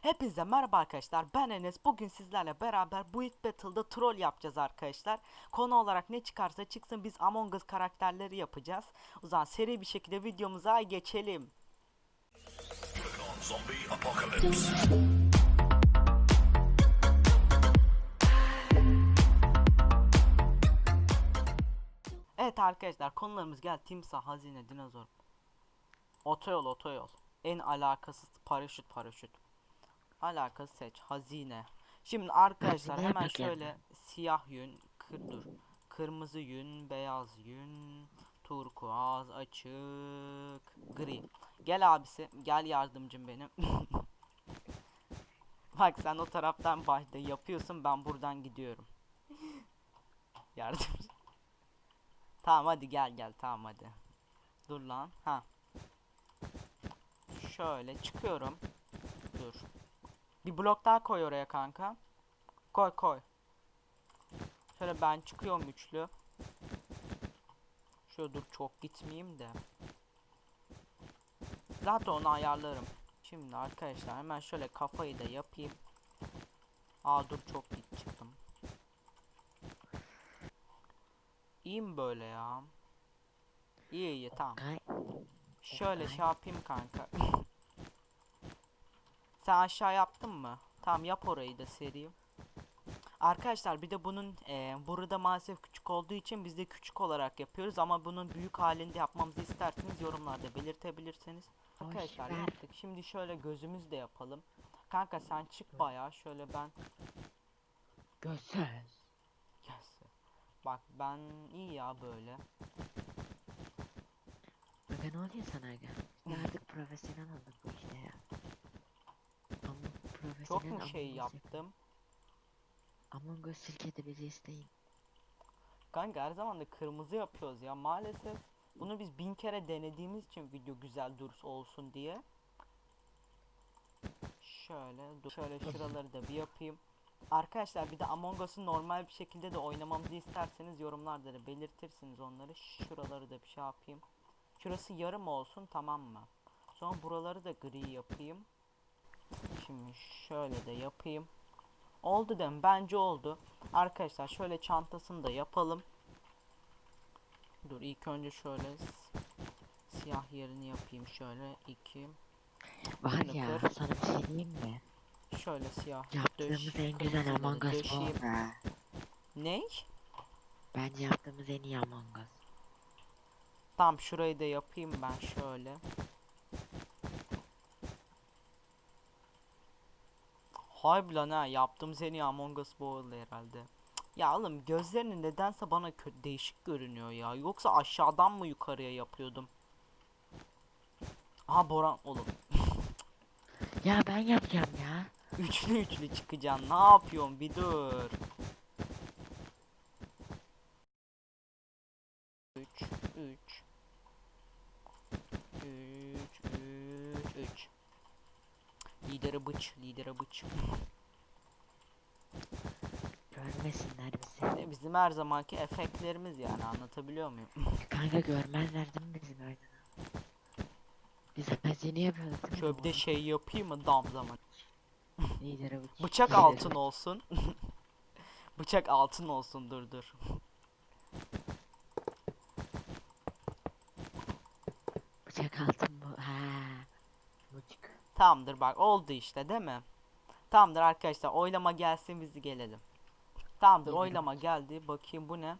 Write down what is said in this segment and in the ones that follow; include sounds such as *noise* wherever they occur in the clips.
Hepinize merhaba arkadaşlar. Ben Enes. Bugün sizlerle beraber Build Battle'da troll yapacağız arkadaşlar. Konu olarak ne çıkarsa çıksın biz Among Us karakterleri yapacağız. O zaman seri bir şekilde videomuza geçelim. Evet arkadaşlar konularımız geldi. Timsah, hazine, dinozor. Otoyol, otoyol. En alakasız paraşüt, paraşüt. Alakası seç. Hazine. Şimdi arkadaşlar hemen şöyle siyah yün, kır dur. Kırmızı yün, beyaz yün, turkuaz, açık, gri. Gel abisi, gel yardımcım benim. *laughs* Bak sen o taraftan başta yapıyorsun, ben buradan gidiyorum. *laughs* Yardımcı. Tamam hadi gel gel tamam hadi. Dur lan. Ha. Şöyle çıkıyorum. Dur. Bir blok daha koy oraya kanka. Koy koy. Şöyle ben çıkıyorum üçlü. Şöyle dur çok gitmeyeyim de. Zaten onu ayarlarım. Şimdi arkadaşlar hemen şöyle kafayı da yapayım. Aa dur çok git çıktım. İyi mi böyle ya? İyi iyi tamam. Şöyle şey yapayım kanka. Sen aşağı yaptın mı? Tamam yap orayı da seri. Arkadaşlar bir de bunun eee burada maalesef küçük olduğu için biz de küçük olarak yapıyoruz ama bunun büyük halinde yapmamızı isterseniz yorumlarda belirtebilirsiniz. Arkadaşlar yaptık. Şimdi şöyle gözümüz de yapalım. Kanka sen çık bayağı şöyle ben göster. Yes. Bak ben iyi ya böyle. Aga ne oluyor sana aga? Ya artık profesyonel olduk bu işte ya. Çok mu şey yaptım? Among Us şirketi bizi isteyin. Kanka her zaman da kırmızı yapıyoruz ya maalesef. Bunu biz bin kere denediğimiz için video güzel dursun olsun diye. Şöyle dur şöyle şuraları da bir yapayım. Arkadaşlar bir de Among Us'u normal bir şekilde de oynamamızı isterseniz yorumlarda da belirtirsiniz onları. Şuraları da bir şey yapayım. Şurası yarım olsun tamam mı? Sonra buraları da gri yapayım. Şimdi şöyle de yapayım. Oldu değil mi? Bence oldu. Arkadaşlar şöyle çantasını da yapalım. Dur ilk önce şöyle siyah yerini yapayım şöyle 2 Var ya kır. sana bir şey diyeyim mi? şöyle siyah Yaptığımız döş- en güzel Among Us bu. Ney? Bence yaptığımız en iyi Among Us. Tamam şurayı da yapayım ben şöyle. Harbi lan ha yaptığım seni Among Us bu oldu herhalde. Ya oğlum gözlerini nedense bana değişik görünüyor ya. Yoksa aşağıdan mı yukarıya yapıyordum? Aha Boran oğlum. *laughs* Ya ben yapacağım ya. Üçlü üçlü çıkacaksın. Ne yapıyorsun? Bir dur. 3 3 3 3 3 Lidere bıç, lidere bıç. Görmesinler bizi. Ne bizim her zamanki efektlerimiz yani anlatabiliyor muyum? *laughs* Kanka görmezler değil mi bizi böyle? Biz hazine yapıyorduk değil mi? De şey yapayım mı dam zaman. Lidere bıç- Bıçak altın olsun. *laughs* Bıçak altın olsun dur dur. Bıçak altın bu. Ha. Bıçak. Tamamdır bak oldu işte değil mi? Tamamdır arkadaşlar oylama gelsin biz gelelim. Tamamdır oylama geldi. Bakayım bu ne?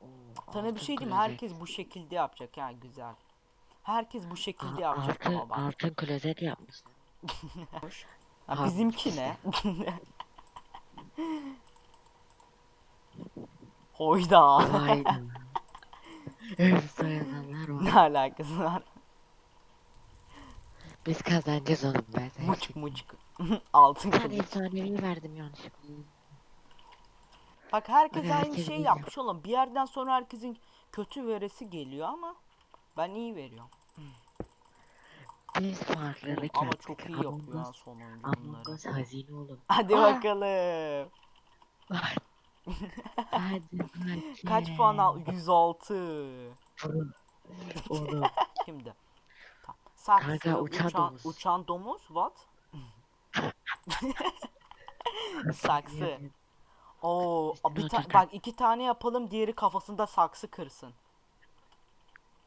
Oo, Sana bir şey diyeyim mi? klozet. herkes bu şekilde yapacak ha güzel. Herkes bu şekilde Aa, yapacak altın, ama bak. altın klozet yapmışlar. *laughs* Ha, bizimki ne? *laughs* Hoyda. Vay be. *laughs* Ne alakası var? Biz kazanacağız oğlum ben sana söyleyeyim. muçuk. *laughs* Altın Ben kılıç. efsanevi verdim yanlışlıkla. Bak herkes Hadi aynı herkes şey iyi yapmış oğlum. Bir yerden sonra herkesin kötü veresi geliyor ama ben iyi veriyorum. Biz farklılık Ama yaptık. çok iyi Among yapıyor ha Us- son Among. Us hazine oğlum. Hadi Aa! bakalım. *laughs* Hadi bakayım. Kaç puan al? 106. *laughs* Oğlum. Oğlum. Şimdi. Saksı, Kanka, uçan uçan, domuz. uçan domuz, what? *laughs* Saksı. Oo, bir ta- bak iki tane yapalım, diğeri kafasında saksı kırsın.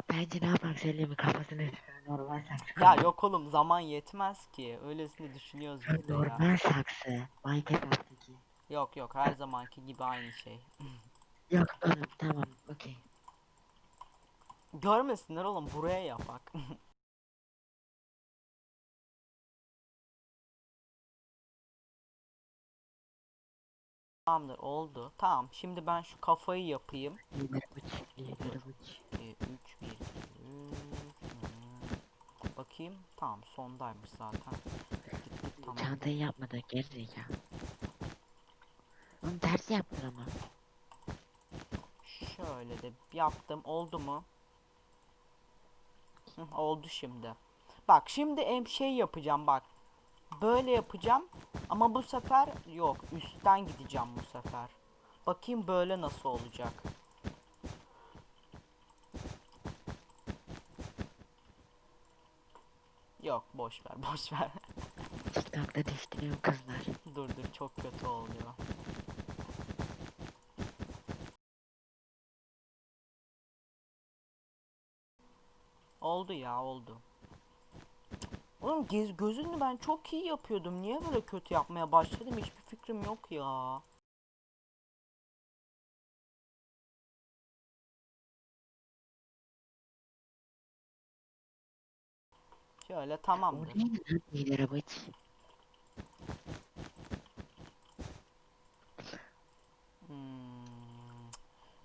Bence ne yapalım mi? Kafasını normal saksı. Ya yok oğlum zaman yetmez ki. Öylesini düşünüyoruz biz de ya. Normal saksı. Minecraft'taki. Yok yok her zamanki gibi aynı şey. *laughs* Yok oğlum tamam okey. Görmesinler oğlum buraya yapak. *laughs* Tamamdır oldu. Tamam şimdi ben şu kafayı yapayım. Lider uç. Lider uç. 3 1 Bakayım. Tamam sondaymış zaten. Tamam. Çantayı yapmadı gerizekalı. Onu tersi yaptın ama. Şöyle de yaptım. Oldu mu? Hı, oldu şimdi. Bak şimdi em şey yapacağım bak. Böyle yapacağım. Ama bu sefer yok. Üstten gideceğim bu sefer. Bakayım böyle nasıl olacak. Yok boş ver *laughs* boş ver. TikTok'ta düştürüyorum kızlar. dur dur çok kötü oluyor. Oldu ya oldu. Oğlum gez, gözünü ben çok iyi yapıyordum. Niye böyle kötü yapmaya başladım hiçbir fikrim yok ya. Şöyle tamamdır. Hmm,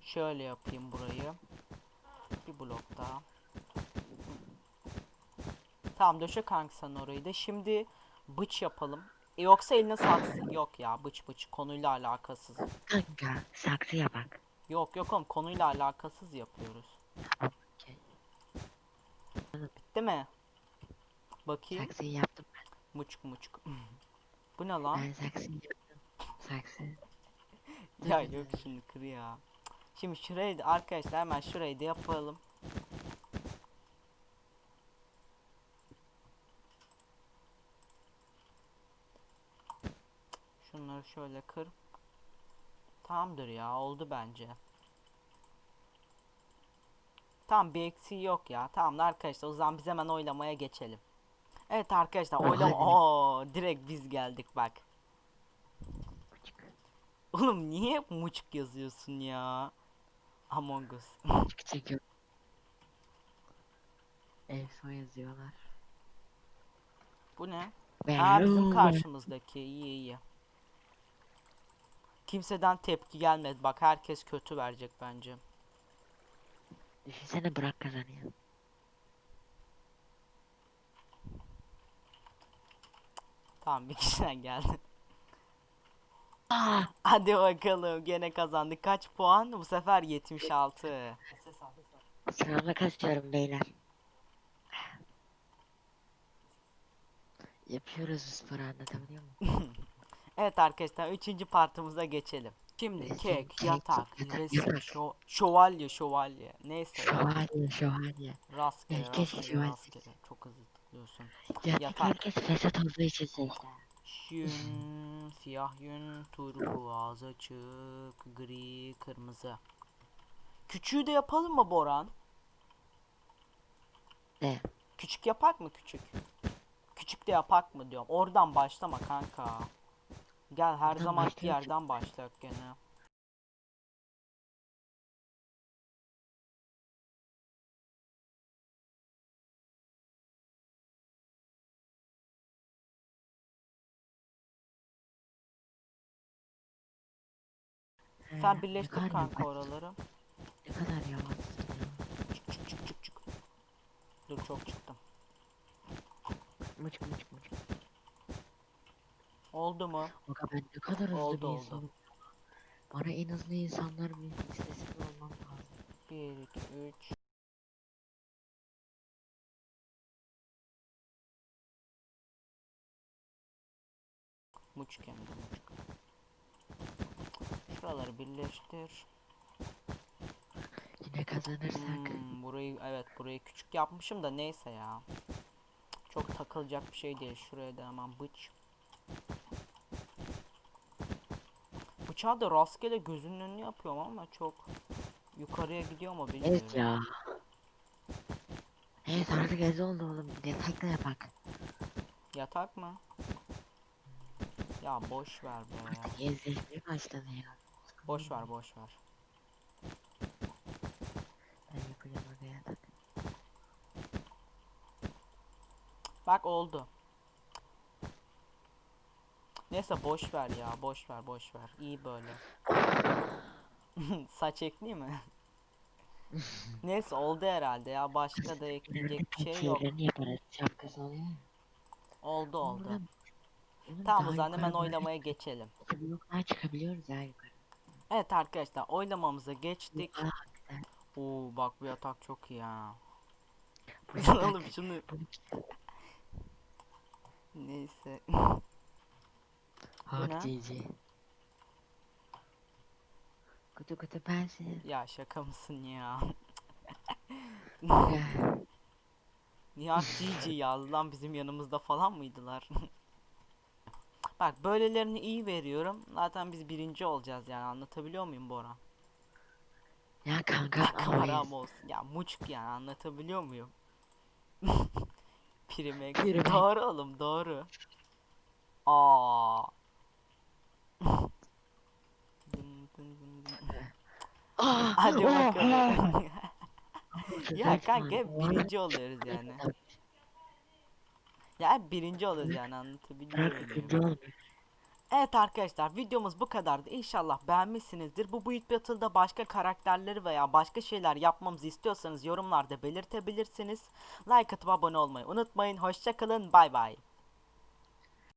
şöyle yapayım burayı. Bir blok daha. Tamam döşe kanka sen orayı da. Şimdi bıç yapalım. E, yoksa eline saksı. Yok ya bıç bıç konuyla alakasız. Kanka saksıya bak. Yok yok oğlum konuyla alakasız yapıyoruz. Okey. Bitti mi? Bakayım. Saksıyı yaptım. Muçuk muçuk. *clears throat* Bu ne lan? Ben saksıyı yaptım. Saksı. *laughs* Ya yok şimdi kır ya. Şimdi şurayı da arkadaşlar hemen şurayı da yapalım. Şunları şöyle kır. Tamamdır ya oldu bence. Tamam bir eksiği yok ya. Tamam arkadaşlar o zaman biz hemen oylamaya geçelim. Evet arkadaşlar oylama. Oo, direkt biz geldik bak. Oğlum niye hep muçuk yazıyorsun ya? Among Us. Küçük çekiyor. Elfo yazıyorlar. Bu ne? Ben Ha bizim karşımızdaki. İyi iyi. Kimseden tepki gelmedi. Bak herkes kötü verecek bence. Düşünsene Burak kazanıyor. Tamam bir kişiden geldi. Aa! *laughs* Hadi bakalım gene kazandık. Kaç puan? Bu sefer 76. Sınavla kasıyorum beyler. Yapıyoruz bu sporu anlatabiliyor muyum? *laughs* Evet arkadaşlar 3. partımıza geçelim. Şimdi kek, yatak, resim, şo- şövalye, şövalye. Neyse. Şövalye şövalye. Rastgele, Herkes rastgele, şövalye. rastgele. Çok hızlı tıklıyorsun. Yatak Yatak. herkes fesat olduğu için seçti. Yün, siyah yün, turkuaz, açık, gri, kırmızı. Küçüğü de yapalım mı Boran? Ne? Küçük yapak mı küçük? Küçük de yapak mı diyorum. Oradan başlama kanka. Gel her zamanki yerden başlayak gene. He, Sen birleştir kanka oraları. Ne kadar yavaşsın ya. Çık çık çık çık çık. Dur çok çıktım. Mıçk mıçk. Oldu mu? Bak ben ne kadar hızlı Oldu, bir oldu. insanım. Bana en hızlı insanlar bir listesinde olmam lazım. 1 2 3 Muçuk hem de muçuk. Şuraları birleştir. Yine kazanırsak Hmm, burayı evet burayı küçük yapmışım da neyse ya. Çok takılacak bir şey değil. Şuraya da hemen bıç. Bıçağı da rastgele gözünün önüne yapıyorum ama çok yukarıya gidiyor mu bilmiyorum. Evet ya. Evet artık gece oldu oğlum. Yatakta yapak. Yatak mı? Ya boş ver be. Artık gezdirmeye başladı ya. Boş ver boş ver. Ben yapacağım orada yatak. Bak oldu. Neyse boş ver ya boş ver boş ver. İyi böyle. *laughs* Saç ekleyeyim mi? *laughs* Neyse oldu herhalde ya başka da ekleyecek bir şey yok. Yaparız. Şapkası oluyor ya. Oldu Oğlum oldu. oğlum Tamam daha o zaman hemen böyle oynamaya geçelim. çıkabiliyoruz ya yukarı. Evet arkadaşlar oylamamıza geçtik. Aa, Oo bak bu yatak çok iyi ha. bu yatak- Oğlum şunu bu- neyse. *laughs* Hak cici. Kutu kutu bensin. Ya şaka mısın ya? Ya, Nihat Cici yazdı lan bizim yanımızda falan mıydılar? Bak böylelerini iyi veriyorum. Zaten biz birinci olacağız yani anlatabiliyor muyum Bora? ya kanka amayız. olsun. Ya muçuk yani anlatabiliyor muyum? *laughs* Primex. Primex. Doğru oğlum doğru. Aa. Aa, Hadi oha! bakalım. *laughs* ya Saçma. kanka birinci oluyoruz yani. Ya hep birinci oluyoruz yani anlatabiliyor muyum? Evet arkadaşlar videomuz bu kadardı. İnşallah beğenmişsinizdir. Bu Build Battle'da başka karakterleri veya başka şeyler yapmamızı istiyorsanız yorumlarda belirtebilirsiniz. Like atıp abone olmayı unutmayın. Hoşçakalın. Bay bay.